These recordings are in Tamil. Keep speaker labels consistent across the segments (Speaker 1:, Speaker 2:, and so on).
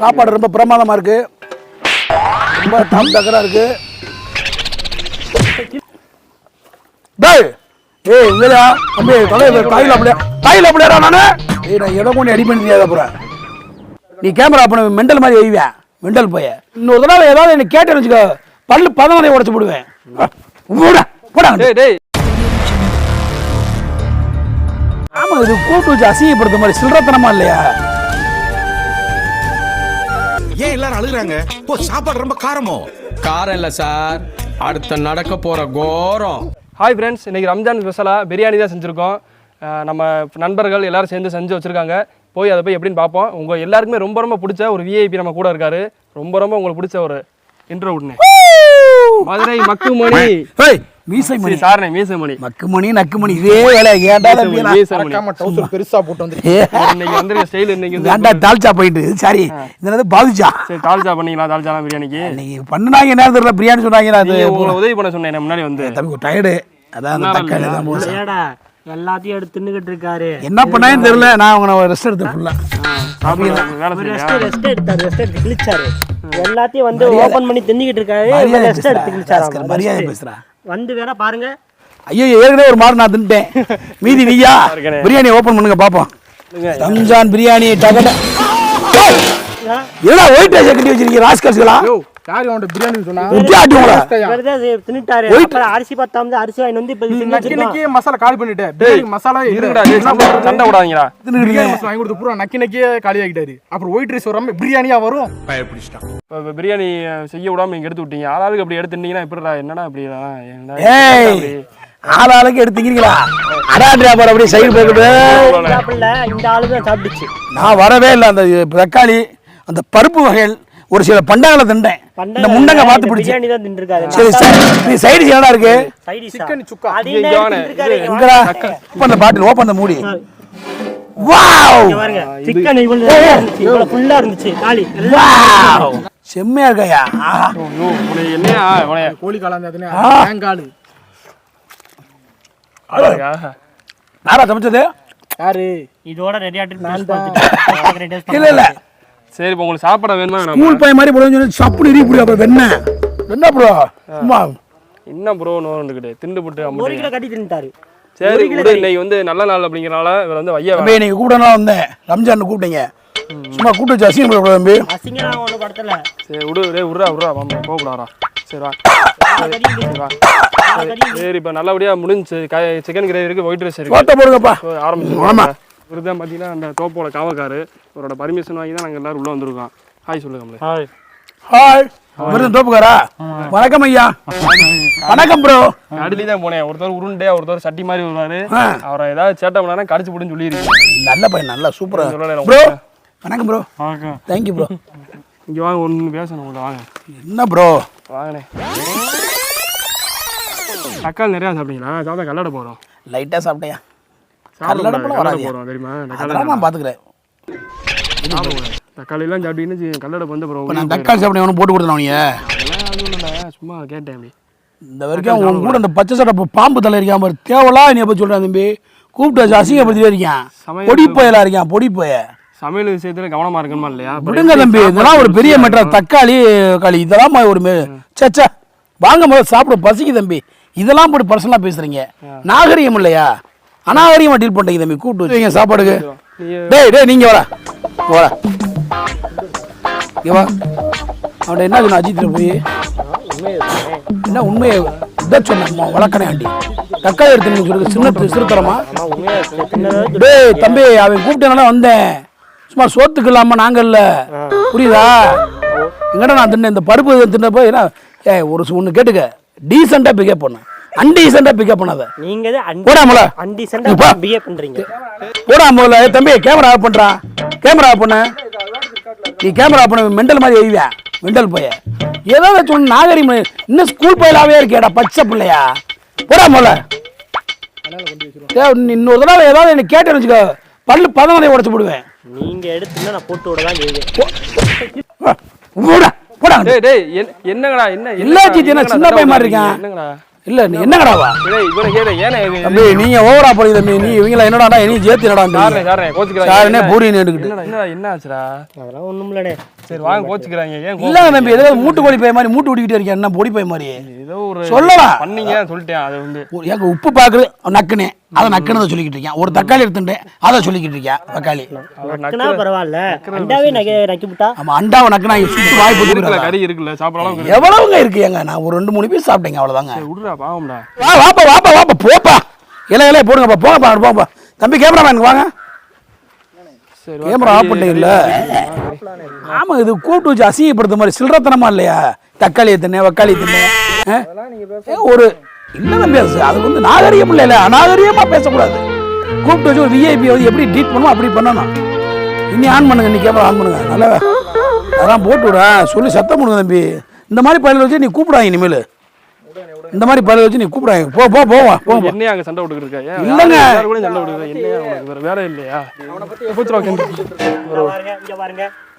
Speaker 1: சாப்பாடு ரொம்ப பிரமாதமா இருக்கு. ரொம்ப டம் டக்கரா இருக்கு. டேய் ஏய் இல்லையா தம்பி தலை தாயில அப்படியே தாயில அப்படியேடா நானு. ஏய் நான் எதை கொண்டு அடி பண்ணி அப்புறம் நீ கேமரா பண்ண மெண்டல் மாதிரி எய்வேன் மெண்டல் போய. இன்னொரு தடவை ஏதாவது என்ன கேட்டேன்னு வச்சுக்கோ பல்லு பதவனை உடச்சு போடுவேன். போடா போடா.
Speaker 2: டேய் டேய்.
Speaker 1: ஆமா இது கூட்டு வச்சு அசிங்கப்படுத்த மாதிரி சில்லறத்தனமா இல்லையா?
Speaker 3: ஏன் எல்லாரும் அழுகுறாங்க? ஓ சாப்பாடு ரொம்ப காரமோ?
Speaker 4: காரம் இல்லை சார். அடுத்த நடக்க போற கோரம்.
Speaker 2: ஹாய் ஃப்ரெண்ட்ஸ் இன்னைக்கு ரம்ஜான் ஸ்பெஷலாக பிரியாணி தான் செஞ்சுருக்கோம். அஹ் நம்ம நண்பர்கள் எல்லாரும் சேர்ந்து செஞ்சு வச்சுருக்காங்க. போய் அதை போய் எப்படின்னு பார்ப்போம். உங்கள் எல்லாருக்குமே ரொம்ப ரொம்ப பிடிச்ச ஒரு விஐபி நம்ம கூட இருக்காரு. ரொம்ப ரொம்ப உங்களுக்கு பிடிச்ச ஒரு இன்ட்ரோ விடுனே மதுரை மக்குமணி.
Speaker 1: ஏய் மீசை மணி
Speaker 2: சாரணை மீசமணி.
Speaker 1: மக்குமணி நக்குமணி இதே வேலை. ஏன்டா தம்பி நான்?
Speaker 2: மீசமணி.
Speaker 5: பெருசா போட்டு வந்து
Speaker 2: இன்னைக்கு வந்து ஸ்டைல் இன்னைக்கு வந்து
Speaker 1: ஏன்டா தால்ச்சா போயிட்டு? சரி இந்த நேரத்துல பாதிச்சா
Speaker 2: சரி தால்ச்சா பண்ணிக்கலாம் தால்ச்சா பிரியாணிக்கு?
Speaker 1: இன்னைக்கு பண்ணுனாங்க என்ன தெரியல பிரியாணி சொன்னாங்க அது
Speaker 2: உங்களை உதவி பண்ண சொன்னேன் முன்னாடி வந்து.
Speaker 1: தம்பி டயர்டு அதான் அந்த தக்காளி தான் போடுறேன்.
Speaker 6: ஏடா எல்லாத்தையும் எடுத்து தின்னுகிட்டு இருக்காரு.
Speaker 1: என்ன பண்ணான்னு தெரியல. நான் உங்களை ரெஸ்ட் எடுத்து ஃபுல்லா
Speaker 6: ரெஸ்ட் ரெஸ்ட் எடுத்தாரு ரெஸ்ட் எடுத்து கிழிச்சாரு. எல்லாத்தையும் வந்து ஓபன் பண்ணி தின்னுகிட்டு இருக்காரு ரெஸ்ட் எடுத்து. கிழிச்சாரு
Speaker 1: மரியாதை பேசுறா
Speaker 6: வந்து வேணா பாருங்க.
Speaker 1: ஐயோ ஏற்கனவே ஒரு மாடு நான் தின்ட்டேன். மீதி நீயா. பிரியாணி ஓபன் பண்ணுங்க பாப்போம். ரம்ஜான் பிரியாணி டகட ஏடா ஒயிட் ரைஸ் கட்டி வச்சிருக்கீங்க ராஸ்கல்ஸ்களா
Speaker 5: யார் அவன்கிட்ட பிரியாணி சொன்னா
Speaker 6: தின்னுட்டாரு. அரிசி பத்தாம அரிசி வாங்கி வந்து இப்ப தின்னு
Speaker 5: நக்கி
Speaker 6: வச்சிருக்கோம்.
Speaker 5: நக்கியே மசாலா காலி பண்ணிட்டேன் பிரியாணி மசாலா
Speaker 2: இருங்கடா சண்டை விடாதீங்கடா
Speaker 5: பிரியாணி மசாலா வாங்கி கொடுத்து பூரா நக்கி நக்கியே காலி ஆகிட்டாரு. அப்புறம் ஒயிட் ரைஸ் வராம பிரியாணியா வரும்?
Speaker 3: பயப்பிடிச்சிட்டான்.
Speaker 2: இப்போ பிரியாணி செய்ய விடாம நீங்க எடுத்து விட்டீங்க. ஆளாளுக்கு அப்படி எடுத்துட்டீங்கன்னா எப்படிடா என்னடா இதெல்லாம்? என்னடா
Speaker 1: ஏய்
Speaker 2: அப்படி?
Speaker 1: ஆள் ஆளுக்கு எடுத்துக்கிறீங்களா அடாட்ரியா பாரு அப்படியே சைடு
Speaker 6: சாப்பிடல இந்த ஆளு தான் சாப்பிடுச்சு.
Speaker 1: நான் வரவே இல்லை அந்த தக்காளி அந்த பருப்பு வகைகள் ஒரு சில பண்டங்களை தின்றேன். இந்த முண்டங்க பார்த்து பிடிச்சி. சரி சரி. நீ சைடு என்னடா இருக்கு?
Speaker 6: சிக்கன்
Speaker 5: சுக்கா.
Speaker 1: எங்கடா ஓப்பன் அந்த பாட்டில் ஓப்பன் அந்த மூடி. வாவ்!
Speaker 6: இங்க பாருங்க. சிக்கன் இவ்வளவு ஃபுல்லா இருந்துச்சு. காலி.
Speaker 1: வாவ்! செம்மையா இருக்கையா
Speaker 2: என்னையா?
Speaker 5: கோழி கலந்தாதுன்னு தேங்காடு.
Speaker 1: யாரா சமைச்சது?
Speaker 5: யாரு?
Speaker 6: இதோட பார்த்துட்டு.
Speaker 1: இல்ல இல்ல.
Speaker 2: சரி இப்போ உங்களுக்கு சாப்பிட வேணுமா?
Speaker 1: ஸ்கூல் பையன் மாதிரி போடுவேன்னு சொல்லி சப்புனு எரிய புடி அப்புறம் வெண்ணெய் என்ன ப்ரோ சும்மா.
Speaker 2: என்ன ப்ரோ நோண்டுக்கிட்டு திண்டு போட்டு
Speaker 6: ஒரு. கிலோ கட்டி தின்னுட்டாரு.
Speaker 2: சரி விடு இன்னைக்கு வந்து நல்ல நாள் அப்படிங்கிறனால இவர் வந்து வைய
Speaker 1: தம்பி நீங்க கூப்பிடணும் வந்தேன். ரம்ஜான் கூப்பிட்டீங்க. சும்மா கூப்பிட்டு வச்சு அசிங்கம் பண்ணக்கூடாது தம்பி.
Speaker 6: படத்துல.
Speaker 2: சரி விடு டேய் விட்றா விட்றா வாமா போகக்கூடாதா சரி வா. சரி வா. சரி இப்போ நல்லபடியாக முடிஞ்சுச்சு சிக்கன் கிரேவி இருக்கு ஒயிட் ரைஸ் இருக்கு.
Speaker 1: கோட்டை போடுங்கப்பா.
Speaker 2: ஆரம்பிச்சு இவர் தான் பார்த்தீங்கன்னா அந்த தோப்போட காவக்காரு இவரோட பர்மிஷன் வாங்கி தான் நாங்கள் எல்லாரும் உள்ளே வந்திருக்கோம். ஹாய் சொல்லுங்க ஹாய்
Speaker 1: ஹாய் விருது தோப்புக்காரா வணக்கம் ஐயா. வணக்கம் ப்ரோ
Speaker 2: அடிலி தான் போனேன். ஒருத்தர் உருண்டே ஒருத்தர் சட்டி மாதிரி வருவாரு. அவரை ஏதாவது சேட்டை பண்ணா கடிச்சு போடுன்னு சொல்லியிருக்கீங்க
Speaker 1: நல்ல பையன் நல்லா சூப்பரா ப்ரோ வணக்கம். ப்ரோ தேங்க்யூ ப்ரோ
Speaker 2: இங்கே வாங்க ஒன்று பேசணும் உங்களை வாங்க.
Speaker 1: என்ன ப்ரோ
Speaker 2: வாங்கண்ணே. தக்காளி நிறையா சாப்பிட்டீங்களா? சாப்பிட்டா கல்லடை போகிறோம்
Speaker 1: லைட்டா சாப்பிட்டேயா
Speaker 2: சாப்பிட
Speaker 1: கல்லடப்பெல்லாம் வராது.
Speaker 2: தெரியுமா?
Speaker 1: அதெல்லாம் நான்
Speaker 2: தக்காளிலாம் சாப்பிட்டீங்கன்னு வந்து அப்புறம்
Speaker 1: நான் தக்காளி சாப்பிட ஒன்று போட்டு கொடுத்தேன்
Speaker 2: சும்மா கேட்டேன் அப்படி.
Speaker 1: இந்த வரைக்கும் உன் கூட அந்த பச்சை சட்டை பாம்பு தலை இருக்கான் பாரு. தேவலா எப்போ சொல்கிறேன் தம்பி. கூப்பிட்டு அசிங்கப்படுத்திட்டே இருக்கான் பொடி போயலா இருக்கான் பொடி போய.
Speaker 2: சமையல் விஷயத்துல கவனமா இருக்கணுமா இல்லையா?
Speaker 1: விடுங்க தம்பி இதெல்லாம் ஒரு பெரிய மெட்ரா தக்காளி களி இதெல்லாம் ஒரு சச்சா வாங்க முதல்ல சாப்பிட பசிக்கு தம்பி. இதெல்லாம் போட்டு பர்சனலாக பேசுறீங்க. நாகரிகம் இல்லையா? அநாகரிகமாக டீல் பண்ணுறீங்க தம்பி. கூப்பிட்டு வச்சுங்க சாப்பாடுக்கு. டேய் டேய் நீங்கள் வர வர இங்க வா. அவன்கிட்ட என்ன சொன்ன அஜித்தில் போய்? என்ன உண்மையை இதான் சொன்னேன் வளர்க்கணே ஆண்டி. தக்காளி எடுத்து சொல்லு சின்ன சிறுத்தரமா டேய் தம்பி அவன் கூப்பிட்டனால வந்தேன். சும்மா சோத்துக்கு இல்லாம நாங்க இல்ல. புரியுதா? எங்கடா நான் தின்ன இந்த பருப்பு தின்னப்போ என்ன ஏ ஒரு ஒன்று கேட்டுக்க. டீசெண்டாக பிக்கப் பண்ண. அன்டீசெண்டாக பிக்கப் பண்ணாத
Speaker 6: நீங்க
Speaker 1: போடாமல
Speaker 6: அன்டிசென்டா பிஹேவ் பண்றீங்க
Speaker 1: போடாமல தம்பி கேமரா ஆஃப் பண்ணுறான் கேமரா ஆஃப் பண்ண நீ கேமரா ஆஃப் பண்ண மெண்டல் மாதிரி எய்வியா மெண்டல் பைய ஏதோ சொன்ன நாகரிகம் இன்னும் ஸ்கூல் பயிலாவே இருக்கேடா பச்சை பிள்ளையா போடாமல ஏய், நீ இன்னொரு தடவை ஏதாவது என்ன கேட்டேன்னு வச்சுக்கோ பல்லு பதவனை உடச்சு போடுவேன்
Speaker 6: நீங்க எடுத்துன்னா நான் போட்டு விட தான் செய்வேன்
Speaker 1: போடா போடா
Speaker 2: டேய் டேய் என்- என்னங்கடா என்ன
Speaker 1: எல்லா சின்ன பையன் மாதிரி இருக்கான்?
Speaker 2: என்னங்கடா
Speaker 1: இல்ல நீ என்ன கடாவா
Speaker 2: ஏய் இவனை கேளு ஏனே
Speaker 1: தம்பி நீங்க ஓவரா போறீங்க தம்பி நீ இவங்கள என்னடா நீ
Speaker 2: சாரனே
Speaker 1: என்னடா
Speaker 2: சாரனே
Speaker 1: பூரி
Speaker 2: என்னடா என்ன ஆச்சுடா
Speaker 6: அதெல்லாம் ஒண்ணும் இல்லடே.
Speaker 2: சரி வாங்க கோச்சுக்கிறாங்க. ஏன்?
Speaker 1: இல்லங்க தம்பி ஏதோ மூட்டு கோழி பை மாதிரி மூட்டு ஓடிக்கிட்டே இருக்கேன். என்ன பொடி பை மாதிரி?
Speaker 2: ஏதோ ஒரு
Speaker 1: சொல்லலாம்.
Speaker 2: பண்ணீங்க சொல்லிட்டேன் அது வந்து.
Speaker 1: ஒரு- ஏங்க உப்பு பாக்குறது நக்குனே அதை நக்குனதை சொல்லிக்கிட்டு இருக்கேன். ஒரு தக்காளி எடுத்துட்டேன் அதை சொல்லிக்கிட்டு இருக்கேன் தக்காளி.
Speaker 6: நக்குனா பரவாயில்ல. அண்டாவே நகை நக்கி விட்டா
Speaker 1: ஆமா அண்டாவை நக்குனா சுட்டு வாய் போட்டு
Speaker 2: கறி இருக்குல்ல சாப்பிடலாம்
Speaker 1: எவ்வளவுங்க இருக்கு ஏங்க? நான் ஒரு ரெண்டு மூணு பீஸ் சாப்பிட்டேங்க அவ்வளவுதாங்க.
Speaker 2: விடுறா பாவம்டா.
Speaker 1: வா வாப்பா வாப்பா வாப்பா போப்பா. இலை இலைய போடுங்கப்பா போங்கப்பா போங்கப்பா. தம்பி கேமராமேன் வாங்க.
Speaker 2: சரி
Speaker 1: கேமரா ஆஃப் பண்ணிடல. ஆமா இது கூப்பிட்டு வச்சு அசிங்கப்படுத்த மாதிரி சில்லறத்தனமா இல்லையா தக்காளியை தின்ன வக்காளி? ஏ, ஒரு இல்ல தம்பி அது வந்து நாகரிகம் இல்லைல்ல அநாகரிகமா பேசக்கூடாது கூப்பிட்டு வச்சு ஒரு விஐபி வந்து எப்படி ட்ரீட் பண்ணுமோ அப்படி பண்ணணும் இன்னி ஆன் பண்ணுங்க இன்னி கேமரா ஆன் பண்ணுங்க நல்லா அதெல்லாம் போட்டு விட சொல்லி சத்தம் பண்ணுங்க தம்பி இந்த மாதிரி பயில வச்சு நீ கூப்பிடாங்க இனிமேல் இந்த மாதிரி பயில வச்சு நீ கூப்பிடாங்க போ போ போவா
Speaker 2: என்னையா அங்க சண்டை விட்டுக்கிட்டு இருக்க ஏன்
Speaker 1: இல்லங்க.
Speaker 2: சண்டை உனக்கு வேற வேலை இல்லையா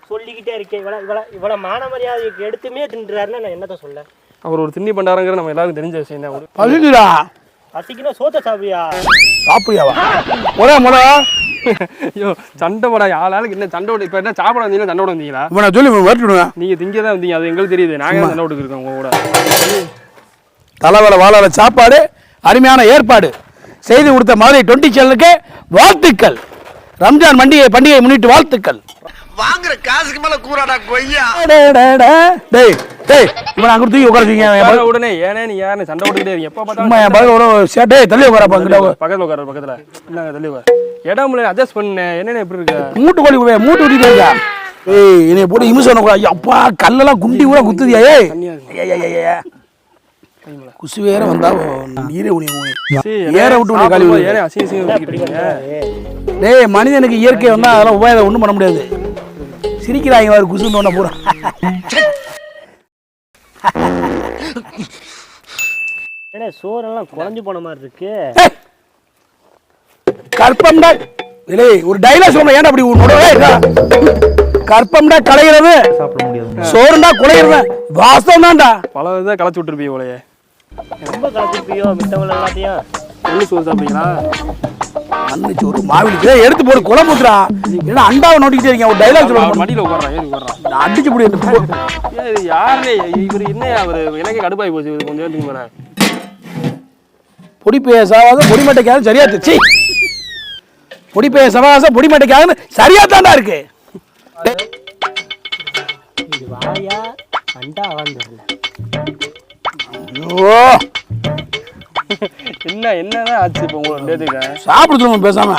Speaker 6: சொல்லிக்கிட்டே இருக்கேன். இவ்வளவு இவ்வளவு இவ்வளவு மான மரியாதைக்கு எடுத்துமே தின்றாருன்னா நான் என்னத்த சொல்ல?
Speaker 2: அவர் ஒரு திண்ணி பண்டாரங்கிற நம்ம எல்லாருக்கும் தெரிஞ்ச விஷயம் தான். ஒரு
Speaker 1: பழுதுடா
Speaker 6: பசிக்குன்னா சோத்த சாப்பிடியா
Speaker 1: சாப்பிடியாவா ஒரே முறை
Speaker 2: ஐயோ சண்டை போட ஆள் ஆளுக்கு என்ன சண்டை இப்போ என்ன சாப்பிட வந்தீங்களா சண்டை விட வந்தீங்களா?
Speaker 1: இவனை சொல்லி வரட்டுடுங்க
Speaker 2: நீங்க திங்க தான் வந்தீங்க அது எங்களுக்கு தெரியுது. நாங்க தான் சண்டை விட்டுக்கிட்டு இருக்கோம் உங்க கூட.
Speaker 1: தலைவலை வாழால சாப்பாடு அருமையான ஏற்பாடு. செய்து கொடுத்த மதுரை டுவெண்ட்டி சேனலுக்கு வாழ்த்துக்கள். ரம்ஜான் பண்டிகை பண்டிகையை முன்னிட்டு வாழ்த்துக்கள்.
Speaker 3: வாங்குற காசுக்கு மேல கூறாடா கொய்யா.
Speaker 1: டேய், டேய், இவன் டேய் அங்க தூக்கி உட்காரச்சிங்க
Speaker 2: உட்கார உடனே ஏனே நீ யாரு சண்டை விட்டுக்கிட்டே எப்ப பார்த்தா
Speaker 1: சும்மா என்
Speaker 2: பார்த்தாலும்
Speaker 1: பகல் ஒரு சேட்டே தள்ளி உட்கார பக்கத்துல
Speaker 2: பக்கத்துல உட்கார பக்கத்துல என்னங்க தள்ளி உட்கார இடம் முடியல அட்ஜஸ்ட் பண்ணேன் என்னென்ன எப்படி இருக்கு
Speaker 1: மூட்டு கோழி போய் மூட்டு ஊட்டிட்டு இருக்கா ஏய் என்னை போட்டு இமிசம் கூடாது அப்பா கல்லெல்லாம் குண்டி கூட குத்துதியா ஏய் ஏய், குசு வேற வந்தா நீரே உனி ஏற விட்டு உனி கழிவு
Speaker 2: சாப்பிடும்போது
Speaker 1: டேய் மனிதனுக்கு இயற்கை வந்தா அதெல்லாம் உபாயம் ஒன்றும் பண்ண முடியாது சிரிக்கிறாங்க வேறு குசுன்னு ஒன்று பூரா.
Speaker 6: ஏன்னா சோறெல்லாம் குழஞ்சு போன மாதிரி இருக்கு.
Speaker 1: கற்பம்டா இல்லை ஒரு டைலாக் சொல்ல ஏன்டா அப்படி உடவே இருக்கா? கற்பம்டா கலைகிறது சோறுண்டா குலைகிறது வாஸ்தவம் தான்டா
Speaker 2: பல இதை களைச்சு விட்டுருப்பீங்க போலயே.
Speaker 6: ரொம்ப கலந்துருப்பியோ மித்தவங்க எல்லாத்தையும்?
Speaker 2: சோறு சாப்பிட்டீங்களா
Speaker 1: ஒரு மாவிலிக்கு எடுத்து போடு குழம்பு ஊத்துறா ஏன்னா அண்டாவை நோட்டிக்கிட்டே இருக்கேன் ஒரு டைலாக்
Speaker 2: அவர்
Speaker 1: சொல்ல
Speaker 2: மடியில உட்கார்றான் ஏறி உட்கார்றான்
Speaker 1: நான் அடிச்சு முடியும்
Speaker 2: ஏன் இது யாருனே இவர் என்ன அவர்? எனக்கே கடுப்பாகி போச்சு இவர் கொஞ்சம் நேரத்துக்கு மேலே
Speaker 1: பொடி பேய சவாசம் பொடி மட்டைக்காக சரியா சி பொடி பேய சவாசம் பொடி மட்டைக்காக சரியா தாண்டா இருக்கு.
Speaker 6: இது வாயா அண்டா வாழ்ந்துடல
Speaker 1: ஐயோ
Speaker 2: என்ன என்னதான் ஆச்சு இப்போ உங்களுக்கு டேட்டுக்க?
Speaker 1: சாப்பிட சொல்லுங்க பேசாம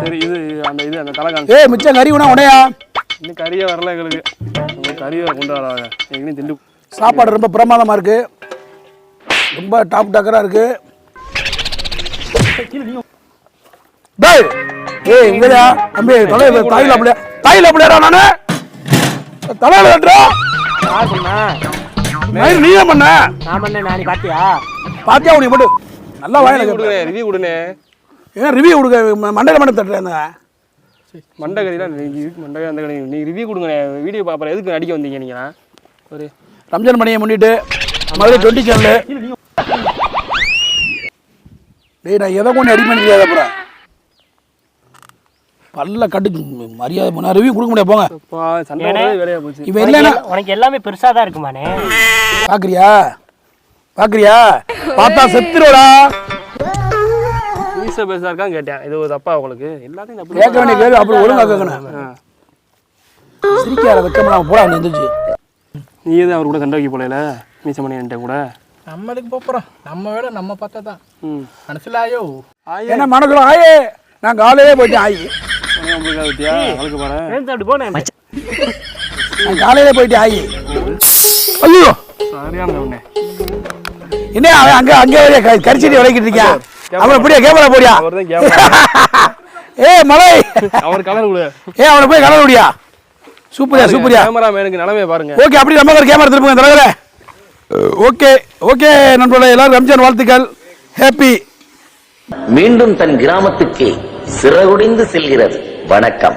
Speaker 2: சரி இது அந்த இது அந்த தலை காமிச்சு.
Speaker 1: ஏய் மிச்சம் கறி உணா உடையா?
Speaker 2: இன்னும் கறியே வரல எங்களுக்கு. உங்களுக்கு கறியை கொண்டு வராங்க. எங்கேயும் திண்டு.
Speaker 1: சாப்பாடு ரொம்ப பிரமாதமா இருக்கு. ரொம்ப டாப் டக்கரா இருக்கு. டேய்! ஏய் இங்கடா தம்பி தலையில தாயில அப்படியே தாயில அப்படியேடா நானு. தலையில கட்டுறா
Speaker 6: யார் சொன்னா
Speaker 1: மயிர் நீயே பண்ண.
Speaker 6: நான் பண்ணேன் நானே பாத்தியா?
Speaker 1: பாத்தியா உனக்கு போட்டு. நல்லா வாயில
Speaker 2: கொடுங்க ரிவ்யூ கொடுங்க.
Speaker 1: ஏன் ரிவ்யூ கொடுக்க? ம- மண்டையில மண்டை தட்டுறேன்
Speaker 2: மண்டை இருக்கு மண்டை அந்த கறி நீ ரிவ்யூ கொடுங்க வீடியோ பார்ப்பற எதுக்கு நடிக்க வந்தீங்க நீங்க? ஒரு
Speaker 1: ரம்ஜான் பண்டிகையை முன்னிட்டு மதுரை டுவெண்ட்டி சேனலு டேய் நான் எதை கொண்டு அடி பண்ணிக்காத அப்புறம் பல்ல கட்டு மரியாதை பண்ண ரிவ்யூ கொடுக்க முடியாது போங்க. இவன் இல்லைன்னா
Speaker 6: உனக்கு எல்லாமே பெருசா தான் இருக்குமானே?
Speaker 1: பாக்குறியா? பாக்குறியா? பார்த்தா செத்துருடா.
Speaker 2: மீச பேசா இருக்கான்னு கேட்டேன். இது ஒரு தப்பா உங்களுக்கு? எல்லாத்தையும்
Speaker 1: கேட்க வேண்டிய கேள்வி அப்படி ஒழுங்கா கேட்கணும். சிரிக்காத வெக்கமெல்லாம் போடா அவன் எந்திரிச்சு
Speaker 2: நீ எதுவும் அவர் கூட சண்டை வைக்க போல மீச மணி என்கிட்ட கூட.
Speaker 5: நம்மளுக்கு போறோம். நம்ம வேலை நம்ம பார்த்தா தான்.
Speaker 2: ம்.
Speaker 5: மனசுல ஆயோ.
Speaker 1: என்ன மனசுல ஆயே? நான் காலையிலே போயிட்டேன் ஆயி. காலையிலே போயிட்டேன் ஆயி. ஐயோ. என்ன அவன் அங்க அங்க கரிச்செடி விளக்கிட்டு இருக்கான் அவன் எப்படியா கேமரா போடியா ஏ மலை.
Speaker 2: அவர் கலர்
Speaker 1: ஏ அவனை போய் கலர் விடியா சூப்பரியா சூப்பரியா.
Speaker 2: கேமரா மேனுக்கு நிலைமையை பாருங்க.
Speaker 1: ஓகே அப்படி நம்ம கேமரா திருப்புங்க தலைவரே ஓகே ஓகே நண்பர்களே எல்லாரும் ரம்ஜான் வாழ்த்துக்கள். ஹாப்பி
Speaker 7: மீண்டும் தன் கிராமத்துக்கே சிறகுடிந்து செல்கிறது. வணக்கம்.